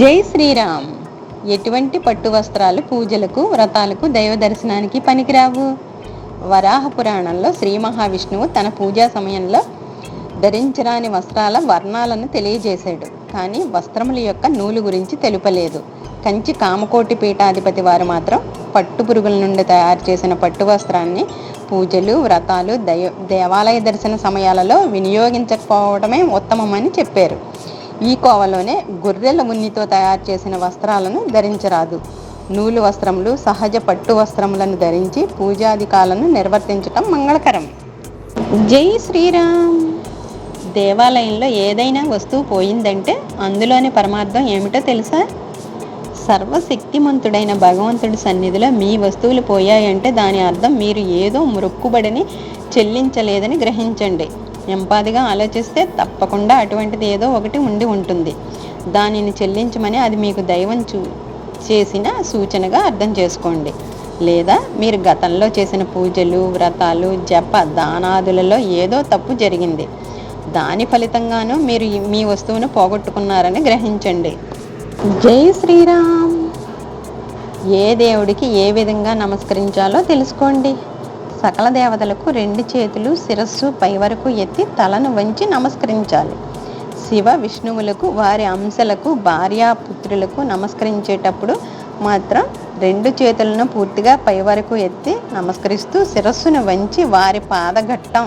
జై శ్రీరామ్. ఎటువంటి పట్టు వస్త్రాలు పూజలకు వ్రతాలకు దైవ దర్శనానికి పనికిరావు? వరాహ పురాణంలో శ్రీ మహావిష్ణువు తన పూజా సమయంలో ధరించరాని వస్త్రాల వర్ణాలను తెలియజేశాడు. కానీ వస్త్రముల యొక్క నూలు గురించి తెలుపలేదు. కంచి కామకోటి పీఠాధిపతి వారు మాత్రం పట్టు పురుగుల నుండి తయారు చేసిన పట్టు వస్త్రాన్ని పూజలు వ్రతాలు దయ దేవాలయ దర్శన సమయాలలో వినియోగించకపోవడమే ఉత్తమమని చెప్పారు. ఈ కోవలోనే గొర్రెల ఉన్నితో తయారు చేసిన వస్త్రాలను ధరించరాదు. నూలు వస్త్రములు సహజ పట్టు వస్త్రములను ధరించి పూజాధికాలను నిర్వర్తించటం మంగళకరం. జై శ్రీరామ్! దేవాలయంలో ఏదైనా వస్తువు పోయిందంటే అందులోని పరమార్థం ఏమిటో తెలుసా? సర్వశక్తిమంతుడైన భగవంతుడి సన్నిధిలో మీ వస్తువులు పోయాయంటే దాని అర్థం మీరు ఏదో మొక్కుబడిని చెల్లించలేదని గ్రహించండి. ఎంపాదిగా ఆలోచిస్తే తప్పకుండా అటువంటిది ఏదో ఒకటి ఉండి ఉంటుంది. దానిని చెల్లించమని అది మీకు దైవం చూ చేసిన సూచనగా అర్థం చేసుకోండి. లేదా మీరు గతంలో చేసిన పూజలు వ్రతాలు జప దానాదులలో ఏదో తప్పు జరిగింది. దాని ఫలితంగాను మీరు మీ వస్తువును పోగొట్టుకున్నారని గ్రహించండి. జై శ్రీరామ్! ఏ దేవుడికి ఏ విధంగా నమస్కరించాలో తెలుసుకోండి. సకల దేవతలకు రెండు చేతులు శిరస్సు పై వరకు ఎత్తి తలను వంచి నమస్కరించాలి. శివ విష్ణువులకు వారి అంశలకు భార్యాపుత్రులకు నమస్కరించేటప్పుడు మాత్రం రెండు చేతులను పూర్తిగా పై వరకు ఎత్తి నమస్కరిస్తూ శిరస్సును వంచి వారి పాదఘట్టం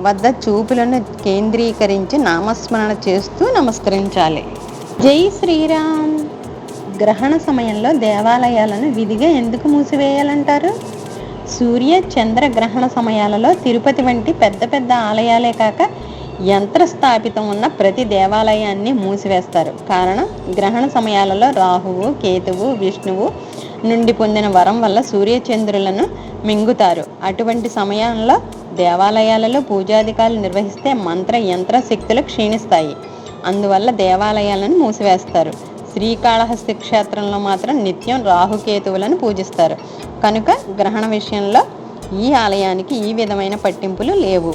వద్ద చూపులను కేంద్రీకరించి నామస్మరణ చేస్తూ నమస్కరించాలి. జై శ్రీరామ్! గ్రహణ సమయంలో దేవాలయాలను విధిగా ఎందుకు మూసివేయాలంటారు? సూర్య చంద్ర గ్రహణ సమయాలలో తిరుపతి వంటి పెద్ద పెద్ద ఆలయాలే కాక యంత్ర స్థాపితం ఉన్న ప్రతి దేవాలయాన్ని మూసివేస్తారు. కారణం గ్రహణ సమయాలలో రాహువు కేతువు విష్ణువు నుండి పొందిన వరం వల్ల సూర్యచంద్రులను మింగుతారు. అటువంటి సమయంలో దేవాలయాలలో పూజాధికారులు నిర్వహిస్తే మంత్ర యంత్ర శక్తులు క్షీణిస్తాయి. అందువల్ల దేవాలయాలను మూసివేస్తారు. శ్రీకాళహస్తి క్షేత్రంలో మాత్రం నిత్యం రాహుకేతువులను పూజిస్తారు. కనుక గ్రహణ విషయంలో ఈ ఆలయానికి ఈ విధమైన పట్టింపులు లేవు.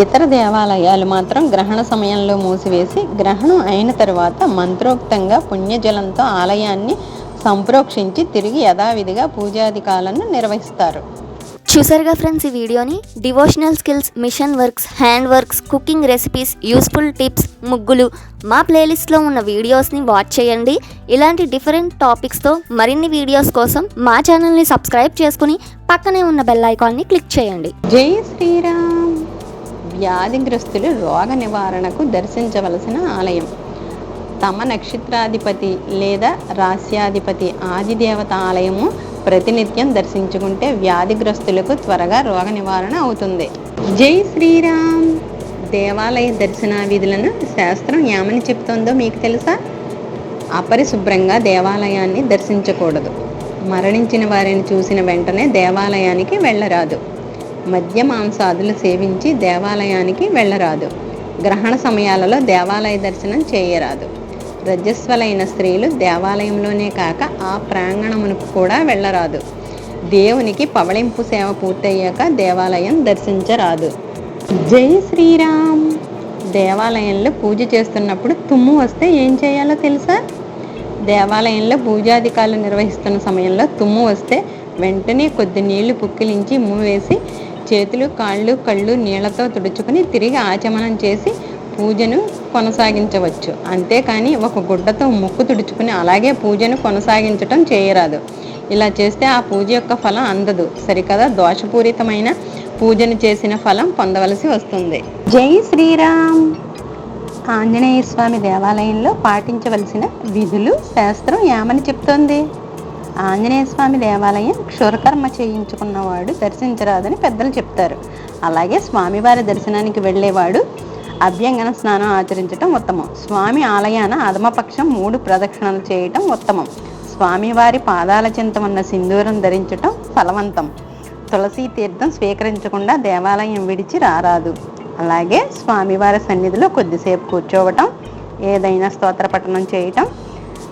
ఇతర దేవాలయాలు మాత్రం గ్రహణ సమయంలో మూసివేసి గ్రహణం అయిన తరువాత మంత్రోక్తంగా పుణ్యజలంతో ఆలయాన్ని సంప్రోక్షించి తిరిగి యథావిధిగా పూజాధికాలను నిర్వహిస్తారు. చూసారుగా ఫ్రెండ్స్ ఈ వీడియోని? Devotional skills machine works hand works cooking recipes useful tips ముగ్గులు. మా ప్లేలిస్ట్లో ఉన్న వీడియోస్ని వాచ్ చేయండి. ఇలాంటి డిఫరెంట్ టాపిక్స్తో మరిన్ని వీడియోస్ కోసం మా ఛానల్ని సబ్స్క్రైబ్ చేసుకుని పక్కనే ఉన్న బెల్ ఐకాన్ని క్లిక్ చేయండి. జై శ్రీరామ్. వ్యాధిగ్రస్తులు రోగ నివారణకు దర్శించవలసిన ఆలయం. తమ నక్షత్రాధిపతి లేదా రాస్యాధిపతి ఆదిదేవత ఆలయము ప్రతినిత్యం దర్శించుకుంటే వ్యాధిగ్రస్తులకు త్వరగా రోగ నివారణ అవుతుంది. జై శ్రీరామ్! దేవాలయ దర్శన విధులను శాస్త్రం ఏమని చెప్తుందో మీకు తెలుసా? అపరిశుభ్రంగా దేవాలయాన్ని దర్శించకూడదు. మరణించిన వారిని చూసిన వెంటనే దేవాలయానికి వెళ్ళరాదు. మద్య మాంసాదులు సేవించి దేవాలయానికి వెళ్ళరాదు. గ్రహణ సమయాలలో దేవాలయ దర్శనం చేయరాదు. రజస్వలైన స్త్రీలు దేవాలయంలోనే కాక ఆ ప్రాంగణమునకు కూడా వెళ్ళరాదు. దేవునికి పవళింపు సేవ పూర్తయ్యాక దేవాలయం దర్శించరాదు. జై శ్రీరామ్! దేవాలయంలో పూజ చేస్తున్నప్పుడు తుమ్ము వస్తే ఏం చేయాలో తెలుసా? దేవాలయంలో పూజాధికారులు నిర్వహిస్తున్న సమయంలో తుమ్ము వస్తే వెంటనే కొద్ది నీళ్ళు పుక్కిలించి మూవేసి చేతులు కాళ్ళు కళ్ళు నీళ్ళతో తుడుచుకుని తిరిగి ఆచమనం చేసి పూజను కొనసాగించవచ్చు. అంతేకాని ఒక గుడ్డతో ముక్కు తుడుచుకుని అలాగే పూజను కొనసాగించటం చేయరాదు. ఇలా చేస్తే ఆ పూజ యొక్క ఫలం అందదు. సరికదా దోషపూరితమైన పూజను చేసిన ఫలం పొందవలసి వస్తుంది. జై శ్రీరామ్! ఆంజనేయ స్వామి దేవాలయంలో పాటించవలసిన విధులు శాస్త్రం ఏమని చెప్తోంది? ఆంజనేయ స్వామి దేవాలయం క్షురకర్మ చేయించుకున్నవాడు దర్శించరాదని పెద్దలు చెప్తారు. అలాగే స్వామివారి దర్శనానికి వెళ్ళేవాడు అభ్యంగన స్నానం ఆచరించటం ఉత్తమం. స్వామి ఆలయాన అధమపక్షం మూడు ప్రదక్షిణలు చేయటం ఉత్తమం. స్వామివారి పాదాల చింత ఉన్న సింధూరం ధరించటం ఫలవంతం. తులసీ తీర్థం స్వీకరించకుండా దేవాలయం విడిచి రారాదు. అలాగే స్వామివారి సన్నిధిలో కొద్దిసేపు కూర్చోవటం ఏదైనా స్తోత్ర పఠనం చేయటం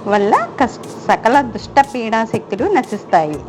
వల్ల కష్ట సకల దుష్ట పీడాశక్తులు నశిస్తాయి.